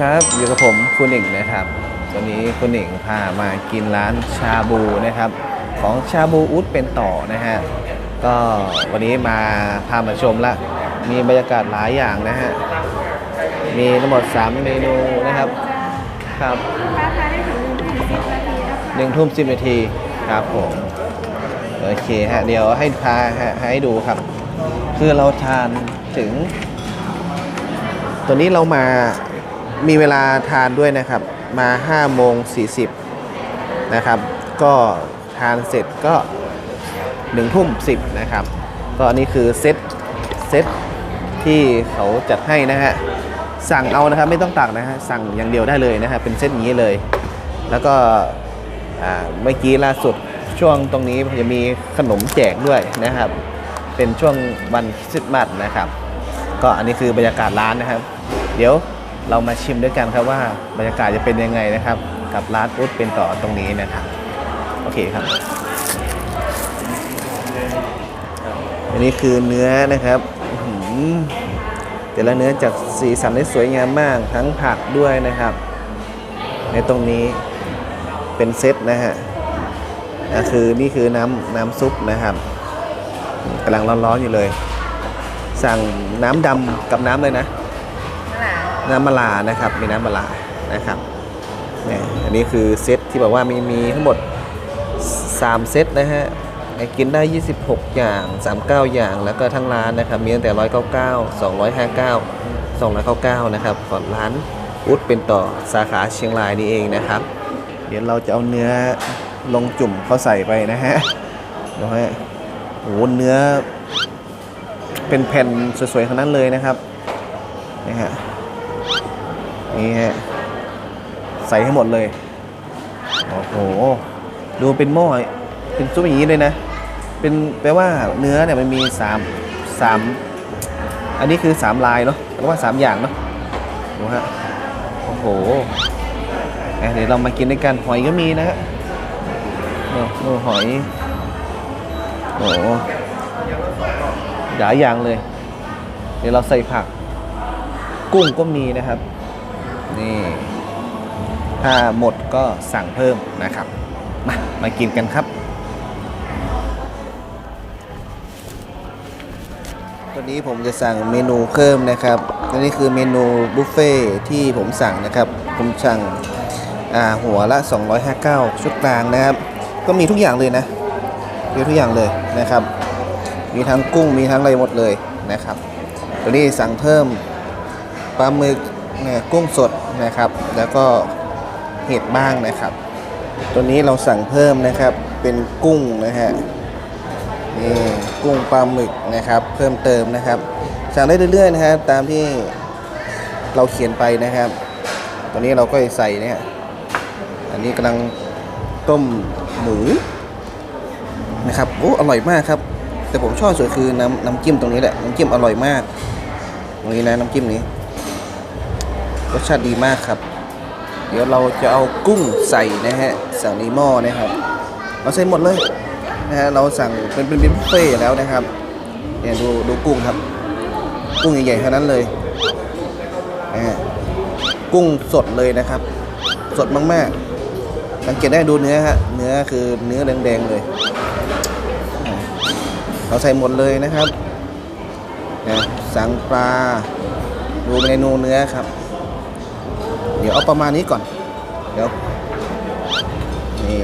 ครับอยู่กับผมคุณหนิงนะครับวันนี้คุณหนิงพามากินร้านชาบูนะครับ ของชาบูอุดเป็นต่อนะฮะก็วันนี้มาพามาชมละมีบรรยากาศหลายอย่างนะฮะมีทั้งหมด 3 เมนูนะครับครับลูกค้าทานได้ถึงหนึ่งถึงสิบนาทีนะคะหนึ่งทุ่มสิบนาทีครับผมโอเคฮะเดี๋ยวให้พาฮะให้ดูครับ คือเราทานถึง ตัวนี้เรามา มีเวลาทานด้วยนะครับ มา5โมง40นะครับ ก็ทานเสร็จก็1ทุ่ม10นะครับ ก็อันนี้คือเซตเซตที่เขาจัดให้นะฮะ สั่งเอานะครับไม่ต้องตักนะฮะ สั่งอย่างเดียวได้เลยนะฮะ เป็นเซตนี้เลย แล้วก็เมื่อกี้ล่าสุดช่วงตรงนี้จะมีขนมแจกด้วยนะครับ เป็นช่วงวันคริสต์มาสนะครับ ก็อันนี้คือบรรยากาศร้านนะครับ เดี๋ยว เรามาชิมด้วยกันครับว่าบรรยากาศจะเป็นยังไงนะครับ กับร้านอุดเป็นต่อตรงนี้นะครับ โอเคครับ อันนี้คือเนื้อนะครับแต่ละเนื้อจากสีสันได้สวยงามมาก ทั้งผักด้วยนะครับ ในตรงนี้เป็นเซตนะฮะอะคือนี่คือน้ำน้ำซุปนะครับกำลังร้อนๆอยู่เลย สั่งน้ำดำกับน้ำเลยนะ น้ำมะลานะครับ มีน้ำมะลานะครับนี่อันนี้คือเซตที่บอกว่ามีมีทั้งหมด 3 เซตนะฮะกินได้ 26 อย่าง 39 อย่าง แล้วก็ทั้งร้านนะครับ มีตั้งแต่ 199 259 299 นะครับ ก่อนร้านอุดเป็นต่อสาขาเชียงรายนี่เองนะครับ เดี๋ยวเราจะเอาเนื้อลงจุ่มเขาใส่ไปนะฮะดูฮะโอ้โหเนื้อเป็นแผ่นสวยๆทั้งนั้นเลยนะครับนี่ฮะ นี่ฮะใส่ให้หมดเลย โอ้โห ดูเป็นหม้อเป็นซุปอย่างนี้เลยนะ เป็นแปลว่าเนื้อเนี่ยมันมีสามสามอันนี้คือสามลายเนาะแปลว่าสามอย่างเนาะดูฮะโอ้โหเดี๋ยวเรามากินด้วยกันหอยก็มีนะฮะโอ้หอยโอ้หลายอย่างเลย เดี๋ยวเราใส่ผัก กุ้งก็มีนะครับ นี่ ถ้าหมดก็สั่งเพิ่มนะครับ มามากินกันครับวันนี้ผมจะสั่งเมนูเพิ่มนะครับอันนี้คือเมนูบุฟเฟ่ที่ผมสั่งนะครับ ผมสั่งอ่าหัวละ 259 ชุดกลางนะครับ ก็มีทุกอย่างเลยนะมีทุกอย่างเลยนะครับ มีทั้งกุ้งมีทั้งอะไรหมดเลยนะครับ ตัวนี้สั่งเพิ่มปลาหมึก เนี่ยกุ้งสดนะครับ แล้วก็เห็ดบ้างนะครับ ตัวนี้เราสั่งเพิ่มนะครับ เป็นกุ้งนะฮะนี่กุ้งปลาหมึกนะครับ เพิ่มเติมนะครับ สั่งได้เรื่อยๆนะครับ ตามที่เราเขียนไปนะครับ ตัวนี้เราก็ใส่เนี่ย อันนี้กำลังต้มหมูนะครับโอ้อร่อยมากครับ แต่ผมชอบสุดคือน้ำน้ำจิ้มตรงนี้แหละ น้ำจิ้มอร่อยมากตรงนี้นะน้ำจิ้มนี้ รสชาติดีมากครับ เดี๋ยวเราจะเอากุ้งใส่นะฮะสั่งในหม้อนะครับ เราใส่หมดเลยนะฮะเราสั่งเป็นเป็นเป็นบุฟเฟ่แล้วนะครับเนี่ยดูดูกุ้งครับ กุ้งใหญ่ๆเท่านั้นเลยนะฮะกุ้งสดเลยนะครับ สดมากๆสังเกตได้ดูเนื้อฮะเนื้อคือเนื้อแดงๆเลยเราใส่หมดเลยนะครับนะสั่งปลา ดูเมนูเนื้อครับ เดี๋ยวเอาประมาณนี้ก่อน เดี๋ยว นี่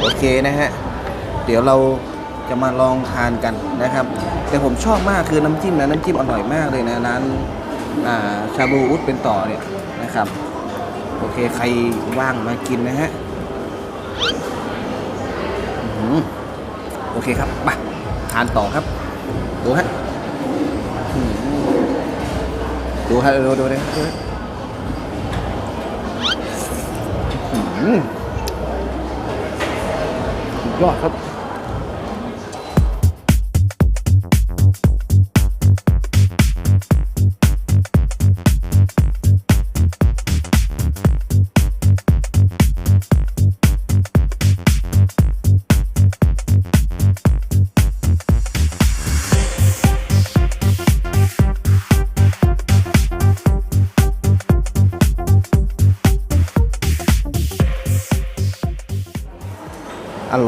โอเคนะฮะ เดี๋ยวเราจะมาลองทานกันนะครับ แต่ผมชอบมากคือน้ำจิ้มนะน้ำจิ้มอร่อยมากเลยนะร้านาชาบูอุดเป็นต่อเนี่ยนะครับ โอเคใครว่างมากินนะฮะโอเคครับมาทานต่อครับ ดูฮะดูฮะดูดูเลยดูฮะ ยอดครับ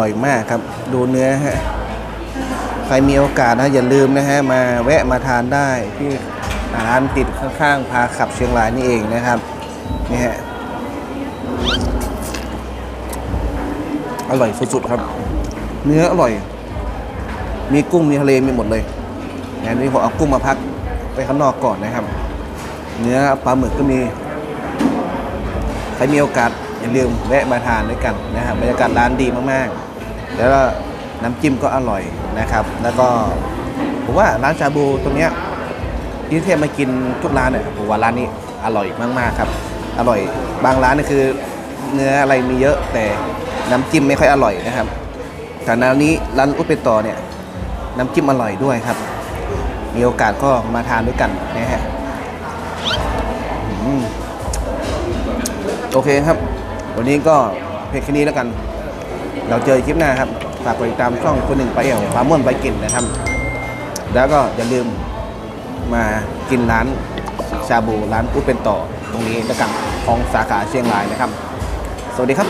ร่อยมากครับ ดูเนื้อฮะใครมีโอกาสนะอย่าลืมนะฮะมาแวะมาทานได้ที่ร้านติดข้างๆพาขับเชียงรายนี่เองนะครับนี่ฮะอร่อยสุดๆครับ เนื้ออร่อย มีกุ้งมีทะเลมีหมดเลยงานนี้ผมเอากุ้งมาพักไปข้างนอกก่อนนะครับ เนื้อปลาหมึกก็มี ใครมีโอกาส อย่าลืมแวะมาทานด้วยกันนะครับบรรยากาศร้านดีมากๆ แล้วก็น้ำจิ้มก็อร่อยนะครับ แล้วก็ผมว่าร้านชาบูตรงเนี้ยที่เทียบมากินทุกร้านเนี่ยผมว่าร้านนี้อร่อยมากๆครับ อร่อยบางร้านนี่คือเนื้ออะไรมีเยอะแต่น้ำจิ้มไม่ค่อยอร่อยนะครับแต่ร้านนี้ร้านอุปเปโตอเนี่ยน้ำจิ้มอร่อยด้วยครับ มีโอกาสก็มาทานด้วยกันนะฮะโอเคครับ วันนี้ก็เพียงแค่นี้แล้วกัน เราเจอคลิปหน้าครับ ฝากกดติดตามช่องคนหนึ่งไปเอวควปลาม่วนไปกินนะครับ แล้วก็อย่าลืมมากินร้านชาบูร้านอุเป็นต่อตรงนี้แล้วกันของสาขาเชียงรายนะครับ สวัสดีครับ